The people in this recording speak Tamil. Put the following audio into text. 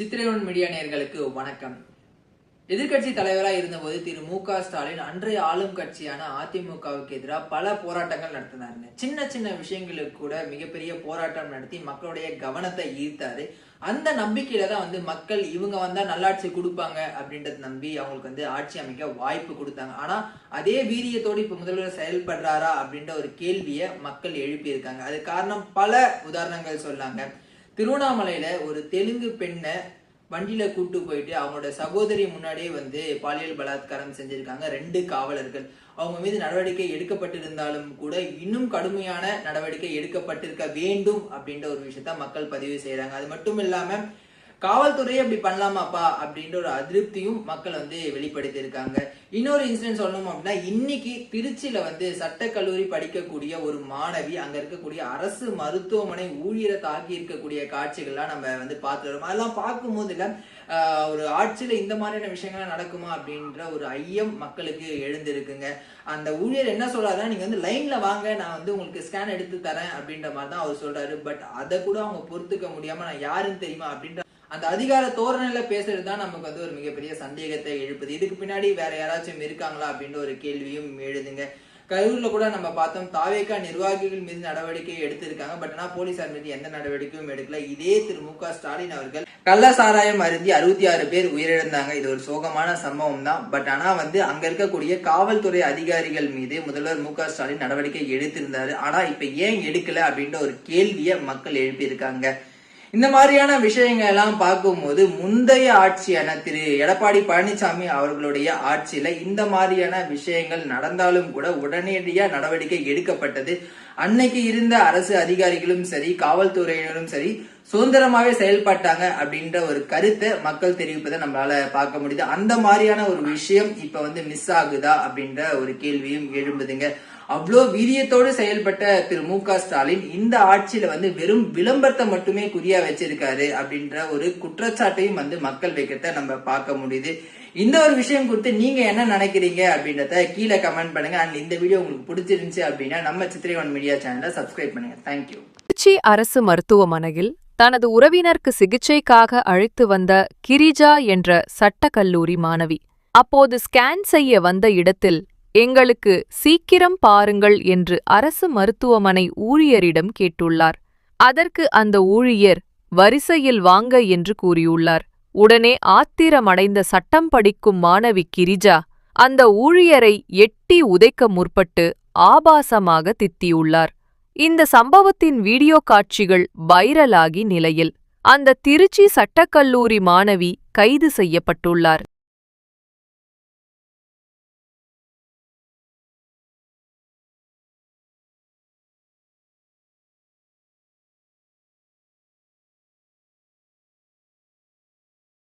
சித்திரைவன் மீடியா நேர்களுக்கு வணக்கம். எதிர்க்கட்சி தலைவராக இருந்தபோது திரு மு க ஸ்டாலின் அன்றைய ஆளும் கட்சியான அதிமுகவுக்கு எதிராக பல போராட்டங்கள் நடத்தினாருங்க. சின்ன சின்ன விஷயங்களுக்கு கூட மிகப்பெரிய போராட்டம் நடத்தி மக்களுடைய கவனத்தை ஈர்த்தாரு. அந்த நம்பிக்கையில தான் வந்து மக்கள் இவங்க வந்தா நல்லாட்சி கொடுப்பாங்க அப்படின்றத நம்பி அவங்களுக்கு வந்து ஆட்சி அமைக்க வாய்ப்பு கொடுத்தாங்க. ஆனா அதே வீரியத்தோடு இப்ப முதல்வர் செயல்படுறாரா அப்படின்ற ஒரு கேள்வியை மக்கள் எழுப்பியிருக்காங்க. அது காரணம் பல உதாரணங்கள் சொல்லாங்க. திருவண்ணாமலையில் ஒரு தெலுங்கு பெண்ணை வண்டியில் கூட்டு போயிட்டு அவங்களோட சகோதரி முன்னாடியே வந்து பாலியல் பலாத்காரம் செஞ்சுருக்காங்க. ரெண்டு காவலர்கள். அவங்க மீது நடவடிக்கை எடுக்கப்பட்டிருந்தாலும் கூட இன்னும் கடுமையான நடவடிக்கை எடுக்கப்பட்டிருக்க வேண்டும் அப்படின்ற ஒரு விஷயத்த மக்கள் பதிவு செய்கிறாங்க அது மட்டும் இல்லாமல் காவல்துறையே அப்படி பண்ணலாமாப்பா அப்படின்ற ஒரு அதிருப்தியும் மக்கள் வந்து வெளிப்படுத்தி இருக்காங்க இன்னொரு இன்சிடென்ட் சொல்லணும் அப்படின்னா இன்னைக்கு திருச்சியில வந்து சட்டக்கல்லூரி படிக்கக்கூடிய ஒரு மாணவி அங்க இருக்கக்கூடிய அரசு மருத்துவமனை ஊழியரை தாக்கி இருக்கக்கூடிய காட்சிகள்லாம் நம்ம வந்து பார்த்து வரோம் அதெல்லாம் பார்க்கும்போது இல்ல ஒரு ஆட்சியில இந்த மாதிரியான விஷயங்கள் நடக்குமா அப்படின்ற ஒரு ஐயம் மக்களுக்கு எழுந்திருக்குங்க. அந்த ஊழியர் என்ன சொல்றாருன்னா நீங்க வந்து லைன்ல வாங்க நான் வந்து உங்களுக்கு ஸ்கேன் எடுத்து தரேன் அப்படின்ற மாதிரி தான் அவர் சொல்றாரு. பட் அதை கூட அவங்க பொறுத்துக்க முடியாம நான் யாருன்னு தெரியுமா அப்படின்ற அந்த அதிகார தோரணையில பேசுறது தான் நமக்கு வந்து ஒரு மிகப்பெரிய சந்தேகத்தை எழுப்புது. இதுக்கு பின்னாடி வேற யாராச்சும் இருக்காங்களா அப்படின்ற ஒரு கேள்வியும் எழுதுங்க. கரூர்ல கூட நம்ம பார்த்தோம் தாவேக்கா நிர்வாகிகள் மீது நடவடிக்கை எடுத்திருக்காங்க. பட் ஆனா போலீசார் மீது எந்த நடவடிக்கையும் எடுக்கல. இதே திரு மு க ஸ்டாலின் அவர்கள் கள்ள சாராயம் அருந்தி அறுபத்தி ஆறு பேர் உயிரிழந்தாங்க. இது ஒரு சோகமான சம்பவம் தான். பட் ஆனா வந்து அங்க இருக்கக்கூடிய காவல்துறை அதிகாரிகள் மீது முதல்வர் மு ஸ்டாலின் நடவடிக்கை எடுத்திருந்தாரு. ஆனா இப்ப ஏன் எடுக்கல அப்படின்ற ஒரு கேள்வியை மக்கள் எழுப்பியிருக்காங்க. இந்த மாதிரியான விஷயங்கள் எல்லாம் பார்க்கும்போது முந்தைய ஆட்சியான திரு எடப்பாடி பழனிசாமி அவர்களுடைய ஆட்சியில இந்த மாதிரியான விஷயங்கள் நடந்தாலும் கூட உடனடியா நடவடிக்கை எடுக்கப்பட்டது. அன்னைக்கு இருந்த அரசு அதிகாரிகளும் சரி காவல்துறையினரும் சரி சுதந்திரமாவே செயல்பட்டாங்க அப்படின்ற ஒரு கருத்தை மக்கள் தெரிவிப்பதை நம்மளால பார்க்க முடியுது. அந்த மாதிரியான ஒரு விஷயம் இப்ப வந்து மிஸ் ஆகுதா அப்படின்ற ஒரு கேள்வியும் எழும்புதுங்க. அவ்வளோ வீரியத்தோடு செயல்பட்ட திரு மு க ஸ்டாலின் இந்த ஆட்சியில வந்து வெறும் விளம்பரத்தை மட்டுமே குறியா வச்சிருக்காரு அப்படின்ற ஒரு குற்றச்சாட்டையும் வந்து மக்கள் வைக்கிறத நம்ம பார்க்க முடியுது. இந்த ஒரு விஷயம் குறித்து நீங்க என்ன நினைக்கிறீங்க அப்படின்றத கீழே கமெண்ட் பண்ணுங்க. அண்ட் இந்த வீடியோ உங்களுக்கு பிடிச்சிருந்துச்சு அப்படின்னா நம்ம சித்திரைவன் மீடியா சேனலை சப்ஸ்கிரைப் பண்ணுங்க. தேங்க்யூ திருச்சி அரசு மருத்துவமனையில் தனது உறவினருக்கு சிகிச்சைக்காக அழைத்து வந்த கிரிஜா என்ற சட்டக்கல்லூரி மாணவி. அப்போது ஸ்கேன் செய்ய வந்த இடத்தில் எங்களுக்கு சீக்கிரம் பாருங்கள் என்று அரசு மருத்துவமனை ஊழியரிடம் கேட்டுள்ளார். அதற்கு அந்த ஊழியர் வரிசையில் வாங்க என்று கூறியுள்ளார். உடனே ஆத்திரமடைந்த சட்டம் படிக்கும் மாணவி கிரிஜா அந்த ஊழியரை எட்டி உதைக்க முற்பட்டு ஆபாசமாக தித்தியுள்ளார் இந்த சம்பவத்தின் வீடியோ காட்சிகள் வைரலாகி நிலையில் அந்த திருச்சி சட்டக்கல்லூரி மாணவி கைது செய்யப்பட்டுள்ளார்.